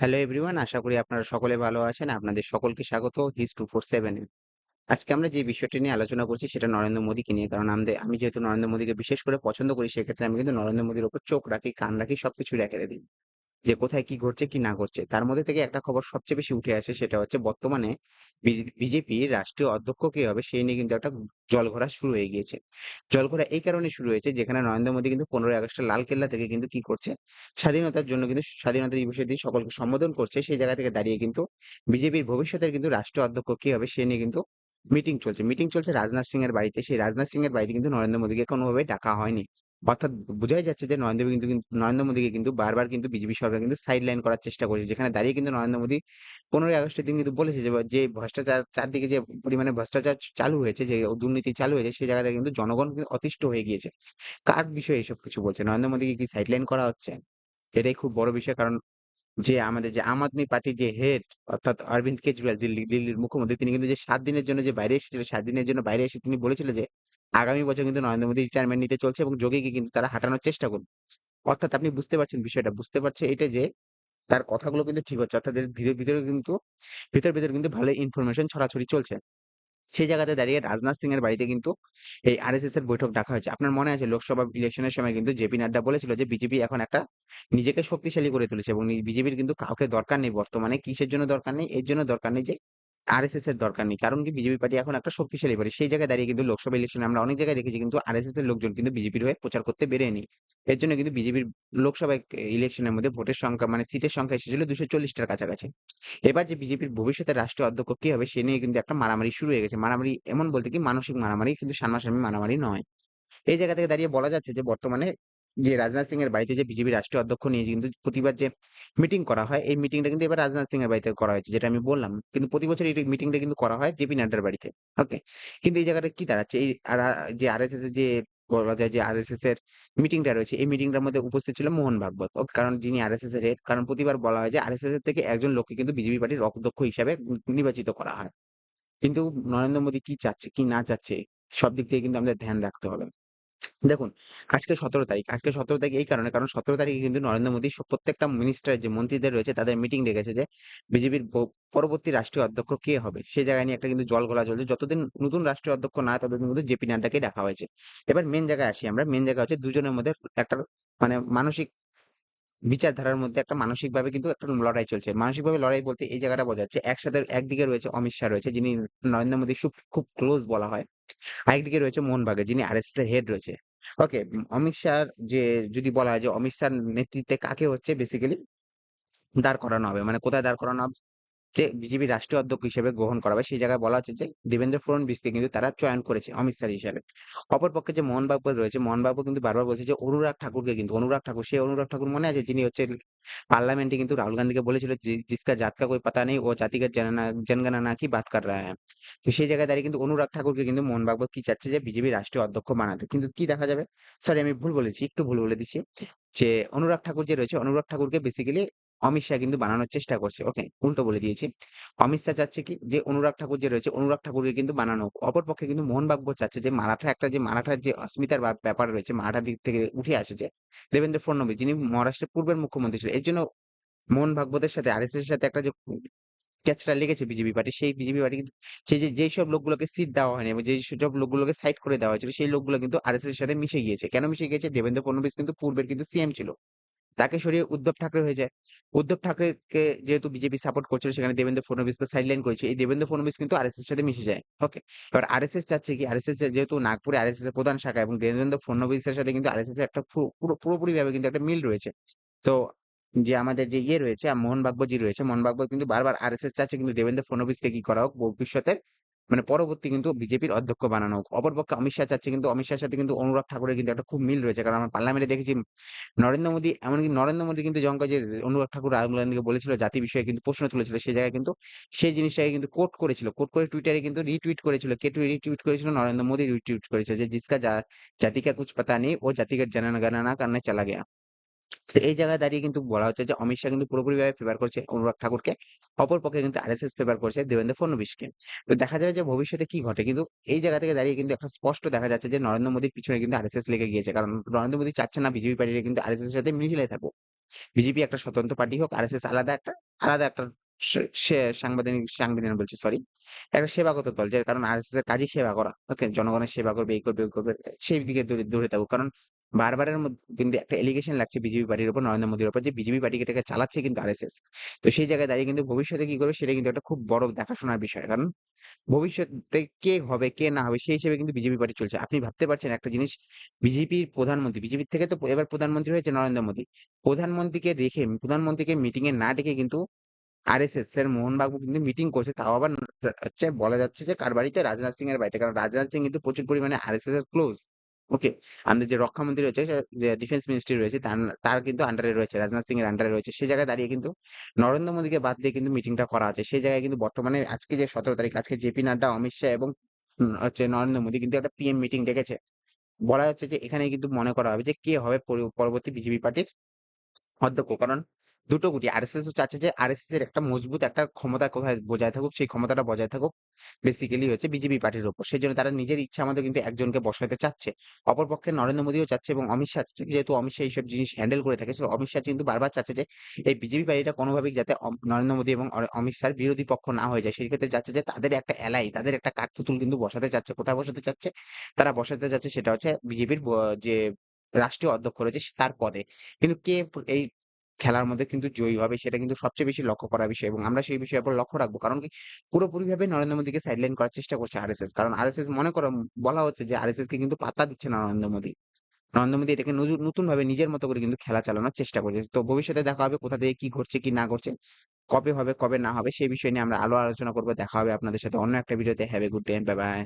Hello everyone আশা করি আপনারা সকলে ভালো আছেন। আপনাদের সকলকে স্বাগত হিস টু ফোর সেভেন আজকে আমরা যে বিষয়টি নিয়ে আলোচনা করছি সেটা নরেন্দ্র মোদীকে নিয়ে, কারণ আমাদের আমি যেহেতু নরেন্দ্র মোদীকে বিশেষ করে পছন্দ করি, সেক্ষেত্রে আমি কিন্তু নরেন্দ্র মোদীর উপর চোখ রাখি, কান রাখি, সবকিছু রেখে দিই। যে কোথায় কি ঘটছে, কি না ঘটছে। তার মধ্যে থেকে একটা খবর সবচেয়ে বেশি উঠে আসে সেটা হচ্ছে বর্তমানে বিজেপির রাষ্ট্রীয় অধ্যক্ষ কে হবে সেই নিয়ে কিন্তু একটা জলঘোলা শুরু হয়ে গিয়েছে। জলঘোলা এই কারণে শুরু হয়েছে যেখানে নরেন্দ্র মোদী কিন্তু পনেরোই আগস্টের লাল কেল্লা থেকে কিন্তু কি করছে, স্বাধীনতার জন্য কিন্তু স্বাধীনতা দিবসের দিন সকলকে সম্বোধন করছে। সেই জায়গা থেকে দাঁড়িয়ে কিন্তু বিজেপির ভবিষ্যতের কিন্তু রাষ্ট্রীয় অধ্যক্ষ কে হবে সে নিয়ে কিন্তু মিটিং চলছে। মিটিং চলছে রাজনাথ সিং এর বাড়িতে। সেই রাজনাথ সিং এর বাড়িতে কিন্তু নরেন্দ্র মোদীকে কোনোভাবে ডাকা হয়নি। অর্থাৎ বোঝাই যাচ্ছে যে নরেন্দ্র কিন্তু নরেন্দ্র মোদীকে কিন্তু বারবার কিন্তু বিজেপি সরকার কিন্তু সাইড লাইন করার চেষ্টা করেছে। যেখানে দাঁড়িয়ে কিন্তু নরেন্দ্র মোদী পনেরোই আগস্টের দিন কিন্তু বলেছে যে ভ্রষ্টাচার, চারদিকে যে পরিমাণে ভ্রষ্টাচার চালু হয়েছে, যে দুর্নীতি চালু হয়েছে, সেই জায়গাতে কিন্তু জনগণ কিন্তু অতিষ্ঠ হয়ে গিয়েছে। কার বিষয়ে এসব কিছু বলছে? নরেন্দ্র মোদীকে কি সাইড লাইন করা হচ্ছে? এটাই খুব বড় বিষয়, কারণ যে আমাদের যে আম আদমি পার্টির যে হেড অর্থাৎ অরবিন্দ কেজরিওয়াল, দিল্লি, দিল্লির মুখ্যমন্ত্রী, তিনি কিন্তু যে সাত দিনের জন্য যে বাইরে এসেছিল সাত দিনের জন্য বাইরে এসে তিনি বলেছিল যে আগামী বছর কিন্তু নরেন্দ্র মোদী রিটায়ারমেন্ট নিতে চলছে এবং যোগীকে কিন্তু তারা হাঁটানোর চেষ্টা করবে। অর্থাৎ আপনি বুঝতে পারছেন বিষয়টা, বুঝতে পারছে এটা যে তার কথাগুলো কিন্তু ঠিক হচ্ছে, অর্থাৎ ভিতর, ভিতরে কিন্তু, ভিতর, ভিতরে কিন্তু ভালো ইনফরমেশন ছড়াছড়ি চলছে। সেই জায়গাতে দাঁড়িয়ে রাজনাথ সিং এর বাড়িতে কিন্তু এই আরএসএস এর বৈঠক ডাকা হয়েছে। আপনার মনে আছে লোকসভা ইলেকশনের সময় কিন্তু জেপি নাড্ডা বলেছিল যে বিজেপি এখন একটা নিজেকে শক্তিশালী করে তুলেছে এবং বিজেপির কিন্তু কাউকে দরকার নেই বর্তমানে, কিসের জন্য দরকার নেই? এর জন্য দরকার নেই যে আরএসএস এর দরকার নেই। কারণ কি বিজেপি পার্টি এখন একটা শক্তিশালী পার্টি। সেই জায়গায় দাঁড়িয়ে কিন্তু লোকসভা ইলেকশনে আমরা অনেক জায়গায় দেখেছি কিন্তু আরএসএস এর লোকজন কিন্তু বিজেপির হয়ে প্রচার করতে বেরেনি এর জন্য কিন্তু বিজেপির লোকসভা ইলেকশনের মধ্যে ভোটের সংখ্যা মানে সিটের সংখ্যা এসেছিল দুশো চল্লিশটার কাছাকাছি। এবার যে বিজেপির ভবিষ্যতের রাষ্ট্রীয় অধ্যক্ষ কি হবে সে নিয়ে কিন্তু একটা মারামারি শুরু হয়ে গেছে। মারামারি এমন বলতে কি মানসিক মারামারি, কিন্তু সামনাসামনি মারামারি নয়। এই জায়গা থেকে দাঁড়িয়ে বলা যাচ্ছে যে বর্তমানে যে রাজনাথ সিং এর বাড়িতে যে বিজেপি রাষ্ট্রীয় অধ্যক্ষ নিয়ে কিন্তু প্রতিবার যে মিটিং করা হয়, এই মিটিংটা কিন্তু এবার রাজনাথ সিং এর বাড়িতে করা হয়েছে, যেটা আমি বললাম। কিন্তু প্রতি বছর এই মিটিংটা কিন্তু করা হয় জেপি নাড্ডার বাড়িতে ওকে কিন্তু এই জায়গাটা কি দাঁড়াচ্ছে? এই যে আরএসএস এর যে বলা যায় যে আরএসএস এর মিটিংটা রয়েছে, এই মিটিংটার মধ্যে উপস্থিত ছিল মোহন ভাগবত ওকে কারণ যিনি আর আরএসএস এর হেড কারণ প্রতিবার বলা হয় যে আর আরএসএস এর থেকে একজন লোককে কিন্তু বিজেপি পার্টির অধ্যক্ষ হিসাবে নির্বাচিত করা হয়। কিন্তু নরেন্দ্র মোদী কি চাচ্ছে, কি না চাচ্ছে, সব দিক থেকে কিন্তু আমাদের ধ্যান রাখতে হবে। দেখুন, আজকে সতেরো তারিখ। আজকে সতেরো তারিখ এই কারণে, কারণ সতেরো তারিখে কিন্তু নরেন্দ্র মোদী প্রত্যেকটা মিনিস্টার যে মন্ত্রীদের রয়েছে, তাদের মিটিং ডেকেছে যে বিজেপির পরবর্তী রাষ্ট্রীয় অধ্যক্ষ কে হবে? সেই জায়গায় নিয়ে একটা কিন্তু জল গলা চলছে। যতদিন নতুন রাষ্ট্রীয় অধ্যক্ষ না, ততদিন কিন্তু জেপি নাড্ডাকে ডাকা হয়েছে। এবার মেন জায়গায় আসি আমরা। মেন জায়গা হচ্ছে দুজনের মধ্যে একটা মানে মানসিক বিচারধারার মধ্যে একটা মানসিকভাবে কিন্তু একটা লড়াই চলছে। মানসিকভাবে লড়াই বলতে এই জায়গাটা বোঝাচ্ছে, একসাথে একদিকে রয়েছে অমিত শাহ রয়েছে, যিনি নরেন্দ্র মোদী খুব ক্লোজ বলা হয়। আরেকদিকে রয়েছে মোহন বাগে যিনি আরএসএস এর হেড রয়েছে ওকে অমিত শাহর যে, যদি বলা হয় যে, অমিত শাহর নেতৃত্বে কাকে হচ্ছে বেসিক্যালি দাঁড় করানো হবে। মানে কোথায় দাঁড় করানো হবে? যে বিজেপি রাষ্ট্রীয় অধ্যক্ষ হিসেবে গ্রহণ করা হবে, সেই জায়গায় বলা হচ্ছে যে দেবেন্দ্র ফডনবিসকে কিন্তু তারা চয়ন করেছে অমিত শাহ হিসাবে। অপরপক্ষে যে মোহন বাবু রয়েছে, মোহন বাবু কিন্তু বারবার বলছে যে অনুরাগ ঠাকুরকে কিন্তু, অনুরাগ ঠাকুর, সেই অনুরাগ ঠাকুর মনে আছে যিনি হচ্ছে পার্লামেন্টে কিন্তু রাহুল গান্ধীকে বলেছিল জিসকা জাত কা কোই পাতা নেই, ও জাতিগত জনগণনা কি বাত কর রহা। হ্যাঁ তো সেই জায়গায় দাঁড়িয়ে কিন্তু অনুরাগ ঠাকুরকে কিন্তু মোহন বাবু কি চাচ্ছে যে বিজেপি রাষ্ট্রীয় অধ্যক্ষ বানাতে। কিন্তু কি দেখা যাবে? সরি আমি ভুল বলেছি, একটু ভুল বলে দিচ্ছি। যে অনুরাগ ঠাকুর যে রয়েছে, অনুরাগ ঠাকুরকে বেসিক্যালি অমিত শাহ কিন্তু বানানোর চেষ্টা করছে। ওকে উল্টো বলে দিয়েছি। অমিত শাহ চাচ্ছে কি? যে অনুরাগ ঠাকুর যে রয়েছে, অনুরাগ ঠাকুরকে কিন্তু বানানো অপরপক্ষে কিন্তু মোহন বাগবত চাচ্ছে যে মারাঠা, একটা যে মারাঠার যে অস্মিতার ব্যাপার রয়েছে মারাঠা দিক থেকে উঠে আসে যে দেবেন্দ্র ফডনবিস, যিনি মহারাষ্ট্রের পূর্বের মুখ্যমন্ত্রী ছিলেন। এর জন্য মোহন ভাগবতের সাথে আর এস এর সাথে একটা যে ক্যাচটা লেগেছে বিজেপি পার্টি, সেই বিজেপি পার্টি কিন্তু সেই যে যেই সব লোকগুলোকে সিট দেওয়া হয়নি এবং যেই সব লোকগুলোকে সাইড করে দেওয়া হয়েছিল, সেই লোকগুলো কিন্তু আর এস এর সাথে মিশে গিয়েছে। কেন মিশে গিয়েছে? দেবেন্দ্র ফডনবিস কিন্তু পূর্বের কিন্তু সিএম ছিল। তাকে সরিয়ে উদ্ধব ঠাকরে হয়ে যায়। উদ্ধব ঠাকরেকে যেহেতু বিজেপি সাপোর্ট করছিল, সেখানে দেবেন্দ্র ফডনবিসকে সাইডলাইন করেছে। এই দেবেন্দ্র ফডনবিস কিন্তু আরএসএস সাথে মিশে যায় ওকে এবার আরএসএস চাচ্ছে কি? আরএসএস যেহেতু নাগপুরে আরএসএস এর প্রধান শাখা এবং দেবেন্দ্র ফডনবিসের সাথে কিন্তু আর আরএসএস এর একটা পুরো পুরোপুরি ভাবে কিন্তু একটা মিল রয়েছে। তো যে আমাদের যে ইয়ে রয়েছে মোহন বাগবজি রয়েছে, মোহন বাগবত কিন্তু বারবার আর আরএসএস চাচ্ছে, কিন্তু দেবেন্দ্র ফডনবিসকে কি করা হোক, ভবিষ্যতের মানে পরবর্তী কিন্তু বিজেপির অধ্যক্ষ বানানো হোক। অপরপক্ষে অমিত শাহ চাচ্ছে কিন্তু, অমিত শাহের সাথে কিন্তু অনুরাগ ঠাকুরের কিন্তু একটা খুব মিল রয়েছে। কারণ আমরা পার্লামেন্টে দেখেছি নরেন্দ্র মোদী, এমনকি নরেন্দ্র মোদী কিন্তু জঙ্কা যে অনুরাগ ঠাকুর রাহুল গান্ধীকে বলেছিল, জাতি বিষয়ে কিন্তু প্রশ্ন তুলেছিল। সেই জায়গায় কিন্তু, সেই জিনিসটাকে কিন্তু কোট করেছিল। কোট করে টুইটারে কিন্তু রিটুইট করেছিল। কে রিটুইট করেছিল? নরেন্দ্র মোদী রিটুইট করেছিল যে জিসকা জাতি কা কুছ পাতা নেই, ও জাতিকে জানানা গানা করনে চলা গেয়া। তো এই জায়গায় দাঁড়িয়ে কিন্তু বলা হচ্ছে যে অমিত শাহ কিন্তু পুরোপুরিভাবে ফেভার করছে অনুরাগ ঠাকুরকে অপরপক্ষে কিন্তু আরএসএস ফেভার করছে দেবেন্দ্র ফডনবিসকে তো দেখা যাবে যে ভবিষ্যতে কি ঘটে কিন্তু এই জায়গা থেকে দাঁড়িয়ে কিন্তু একটা স্পষ্ট দেখা যাচ্ছে যে নরেন্দ্র মোদীর পিছনে কিন্তু আরএসএস লেগে গিয়েছে কারণ নরেন্দ্র মোদী চাচ্ছে না বিজেপি পার্টির কিন্তু আরএসএস এর সাথে মিশিয়ে থাকুক বিজেপি একটা স্বতন্ত্র পার্টি হোক আরএসএস আলাদা একটা আলাদা একটা সে সে সাংবিধানিক সাংবিধানিক বলছি সরি। একটা সেবাগত দল। যে কারণ আরএসএস এর কাজই সেবা করা। ওকে? জনগণের সেবা করবে, এই করবে, ওই করবে। সেই দিকে দৌড়ে দৌড়ে থাকুক। কারণ বারবারের মধ্যে কিন্তু একটা এলিগেশন লাগছে বিজেপি পার্টির উপর, নরেন্দ্র মোদির উপর যে বিজেপি পার্টিটাকে চালাচ্ছে কিন্তু আরএসএস। তো সেই জায়গায় দাঁড়িয়ে কিন্তু ভবিষ্যতে কি করবে সেটা কিন্তু একটা খুব বড় দেখাশোনার বিষয়। কারণ ভবিষ্যতে কে হবে, কে না হবে সেই হিসেবে কিন্তু বিজেপি পার্টি চলছে। আপনি ভাবতে পারছেন একটা জিনিস বিজেপির প্রধানমন্ত্রী, বিজেপির থেকে তো এবার প্রধানমন্ত্রী হয়েছে নরেন্দ্র মোদি। প্রধানমন্ত্রীকে রেখে প্রধানমন্ত্রীকে মিটিং এ না ডেকে কিন্তু আরএসএস এর মোহনবাবু কিন্তু মিটিং করছে। তাও আবার হচ্ছে বলা যাচ্ছে যে কার বাড়িতে? রাজনাথ সিং এর বাড়িতে। কারণ রাজনাথ সিং কিন্তু প্রচুর পরিমাণে আরএসএস এর ক্লোজ। ওকে? আমাদের যে রক্ষামন্ত্রী রয়েছে, যে ডিফেন্স মিনিস্ট্রি রয়েছে তার কিন্তু আন্ডারে রয়েছে। রাজনাথ সিং এর আন্ডারে রয়েছে। সেই জায়গায় দাঁড়িয়ে কিন্তু নরেন্দ্র মোদিকে বাদ দিয়ে কিন্তু মিটিংটা করা আছে সেই জায়গায় কিন্তু বর্তমানে আজকে যে ১৭ তারিখ আজকে জেপি নাড্ডা, অমিত শাহ এবং হচ্ছে নরেন্দ্র মোদী কিন্তু একটা পিএম মিটিং ডেকেছে। বলা হচ্ছে যে এখানে কিন্তু মনে করা হবে যে কে হবে পরবর্তী বিজেপি পার্টির অধ্যক্ষ। কারণ দুটো গুটি আরএসএস ও চাচ্ছে যে আর আরএসএস এর একটা মজবুত একটা ক্ষমতা কোথায় বজায় থাকুক, সেই ক্ষমতাটা বজায় থাকুক বেসিক্যালি হচ্ছে বিজেপি পার্টির উপর। সেজন্য তারা নিজের ইচ্ছা মতো কিন্তু একজনকে বসাতে চাচ্ছে। অপরপক্ষে নরেন্দ্র মোদিও চাচ্ছে এবং অমিত শাহ যেহেতু অমিত শাহ এইসব জিনিস হ্যান্ডেল করে থাকে, অমিত শাহ কিন্তু বারবার চাচ্ছে যে এই বিজেপি পার্টিটা কোনোভাবেই যাতে নরেন্দ্র মোদী এবং অমিত শাহর বিরোধী পক্ষ না হয়ে যায়। সেই ক্ষেত্রে চাচ্ছে যে তাদের একটা এলাই, তাদের একটা কাঠপুতুল কিন্তু বসাতে চাচ্ছে। কোথায় বসাতে চাচ্ছে? তারা বসাতে চাচ্ছে সেটা হচ্ছে বিজেপির যে রাষ্ট্রীয় অধ্যক্ষ রয়েছে তার পদে। কিন্তু কে এই খেলার মধ্যে কিন্তু জয়ী হবে সেটা কিন্তু সবচেয়ে বেশি লক্ষ্য করার বিষয় এবং আমরা সেই বিষয়ের উপর লক্ষ্য রাখব। কারণ কি পুরোপুরিভাবে নরেন্দ্র মোদিকে সাইডলাইন করার চেষ্টা করছে আরএসএস। কারণ আরএসএস মনে করো বলা হচ্ছে যে আরএসএস কে কিন্তু পাত্তা দিচ্ছে না নরেন্দ্র মোদী নরেন্দ্র মোদি এটাকে নতুন ভাবে নিজের মতো করে কিন্তু খেলা চালানোর চেষ্টা করছে। তো ভবিষ্যতে দেখা হবে কোথা থেকে কি ঘটছে, কি না ঘটছে, কবে হবে, কবে না হবে সেই বিষয় নিয়ে আমরা আলো আলোচনা করব দেখা হবে আপনাদের সাথে অন্য একটা ভিডিওতে। Have a good day. Bye, bye.